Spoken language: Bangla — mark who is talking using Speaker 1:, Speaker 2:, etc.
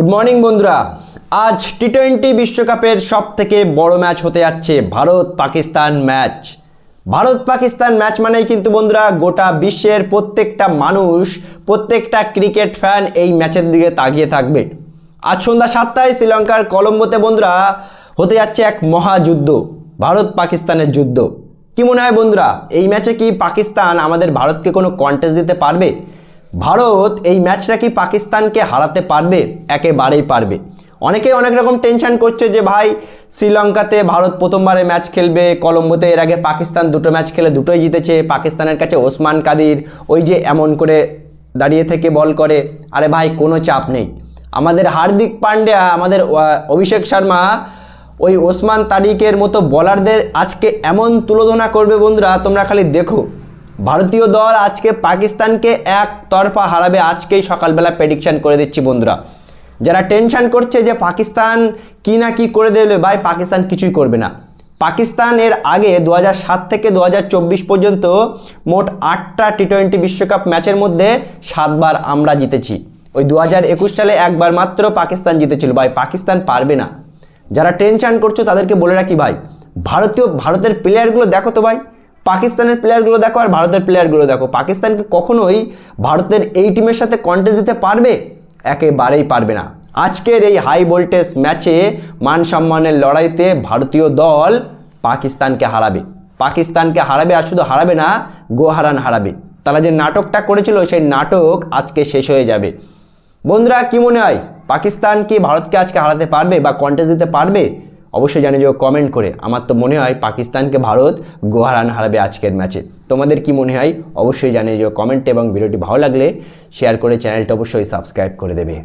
Speaker 1: গুড মর্নিং বন্ধুরা। আজ টি টোয়েন্টি বিশ্বকাপের সব থেকে বড় ম্যাচ হতে যাচ্ছে ভারত পাকিস্তান ম্যাচ ভারত পাকিস্তান ম্যাচ মানেই কিন্তু, বন্ধুরা, গোটা বিশ্বের প্রত্যেকটা মানুষ, প্রত্যেকটা ক্রিকেট ফ্যান এই ম্যাচের দিকে তাকিয়ে থাকবে। আজ সন্ধ্যা সাতটায় শ্রীলঙ্কার কলম্বোতে, বন্ধুরা, হতে যাচ্ছে এক মহাযুদ্ধ ভারত পাকিস্তানের যুদ্ধ। কি মনে হয়, বন্ধুরা, এই ম্যাচে কি পাকিস্তান আমাদের ভারতকে কোনো কন্টেস্ট দিতে পারবে? ভারত এই ম্যাচটা কি পাকিস্তানকে হারাতে পারবে? একেবারেই পারবে। অনেকেই অনেক রকম টেনশন করছে যে, ভাই, শ্রীলঙ্কাতে ভারত প্রথমবারে ম্যাচ খেলবে, কলম্বোতে এর আগে পাকিস্তান দুটো ম্যাচ খেলে দুটোই জিতেছে, পাকিস্তানের কাছে ওসমান কাদির ওই যে এমন করে দাঁড়িয়ে থেকে বল করে। আরে ভাই, কোনো চাপ নেই। আমাদের হার্দিক পান্ডিয়া, আমাদের অভিষেক শর্মা, ওই ওসমান তারিকের মতো বলারদের আজকে এমন তুলোধনা করবে বন্ধুরা, তোমরা খালি দেখো। ভারতীয় দল আজকে পাকিস্তানকে এক তরফা হারাবে। আজকেই সকালবেলা প্রেডিকশান করে দিচ্ছি বন্ধুরা। যারা টেনশান করছে যে পাকিস্তান কি না কি করে দেবে, ভাই পাকিস্তান কিছুই করবে না। পাকিস্তান এর আগে দু থেকে দু হাজার চব্বিশ পর্যন্ত মোট আটটা টি টোয়েন্টি বিশ্বকাপ ম্যাচের মধ্যে সাতবার আমরা জিতেছি। ওই দু একুশ সালে একবার মাত্র পাকিস্তান জিতেছিল। ভাই পাকিস্তান পারবে না। যারা টেনশান করছ তাদেরকে বলে রাখি ভাই, ভারতীয়, ভারতের প্লেয়ারগুলো দেখো তো ভাই। পাকিস্তানের প্লেয়ারগুলো দেখো আর ভারতের প্লেয়ারগুলো দেখো। পাকিস্তানকে কখনোই ভারতের এই টিমের সাথে কন্টেস্ট দিতে পারবে? একেবারেই পারবে না। আজকের এই হাই ভোল্টেজ ম্যাচে মান সম্মানের লড়াইতে ভারতীয় দল পাকিস্তানকে হারাবে। পাকিস্তানকে হারাবে আর শুধু হারাবে না, গোহারান হারাবে। তারা যে নাটকটা করেছিল, সেই নাটক আজকে শেষ হয়ে যাবে। বন্ধুরা, কি মনে হয়? পাকিস্তান কি ভারতকে আজকে হারাতে পারবে বা কন্টেস্ট দিতে পারবে? অবশ্যই জানিয়ে যাও কমেন্ট করে। আমার তো মনে হয় পাকিস্তানকে ভারত গোহারান হারাবে আজকের ম্যাচে তোমাদের কি মনে হয়? অবশ্যই জানিয়ে যাও কমেন্ট এবং ভিডিওটি ভালো লাগলে শেয়ার করে চ্যানেলটা অবশ্যই সাবস্ক্রাইব করে দেবে।